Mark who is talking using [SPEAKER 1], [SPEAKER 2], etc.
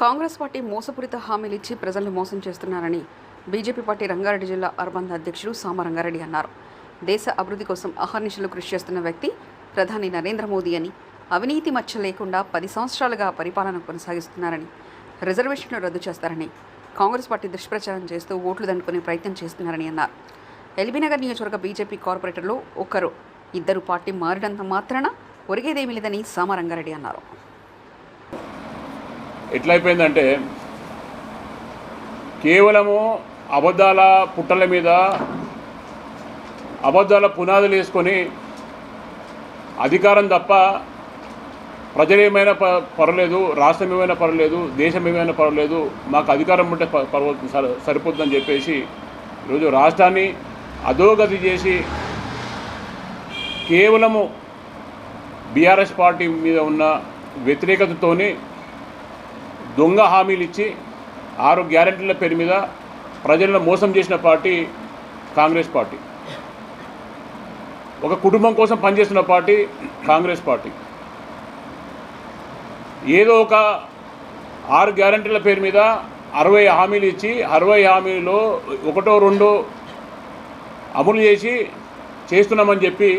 [SPEAKER 1] Congress party మోసపూరిత హామీలు ఇచ్చి ప్రజల్ని మోసం చేస్తున్నారని బీజేపీ పార్టీ రంగారెడ్డి జిల్లా అర్బంద అధ్యక్షుడు సామ రంగారెడ్డి అన్నారు. దేశ అభివృద్ధి కోసం అహర్నిశలు కృషి చేస్తున్న వ్యక్తి ప్రధాని నరేంద్ర మోదీ అని అవినీతి మచ్చ లేకుండా పది సంవత్సరాలుగా పరిపాలన కొనసాగిస్తున్నారని రిజర్వేషన్లు రద్దు చేస్తారని కాంగ్రెస్ పార్టీ దుష్ప్రచారం చేస్తూ ఓట్లు దండుకునే ప్రయత్నం చేస్తున్నారని అన్నారు. ఎల్బీనగర్ నియోజకవర్గ బీజేపీ కార్పొరేటర్లు ఒకరు ఇద్దరు పార్టీ మారినంత మాత్రాన ఒరిగేదేమీ లేదని సామ రంగారెడ్డి అన్నారు.
[SPEAKER 2] ఎట్లయిపోయిందంటే కేవలము అబద్ధాల పుట్టల మీద అబద్ధాల పునాదులు వేసుకొని అధికారం తప్ప ప్రజలు ఏమైనా ప పర్వాలేదు రాష్ట్రం ఏమైనా పర్వాలేదు దేశం ఏమైనా పర్వాలేదు మాకు అధికారం ఉంటే పర్వాలేదు సరిపోతుందని చెప్పేసి ఈరోజు రాష్ట్రాన్ని అధోగతి చేసి కేవలము బీఆర్ఎస్ పార్టీ మీద ఉన్న వ్యతిరేకతతోనే దొంగ హామీలు ఇచ్చి ఆరు గ్యారెంటీల పేరు మీద ప్రజలను మోసం చేసిన పార్టీ కాంగ్రెస్ పార్టీ. ఒక కుటుంబం కోసం పనిచేస్తున్న పార్టీ కాంగ్రెస్ పార్టీ. ఏదో ఒక ఆరు గ్యారెంటీల పేరు మీద అరవై హామీలు ఇచ్చి అరవై హామీలో ఒకటో రెండో అమలు చేసి చేస్తున్నామని చెప్పి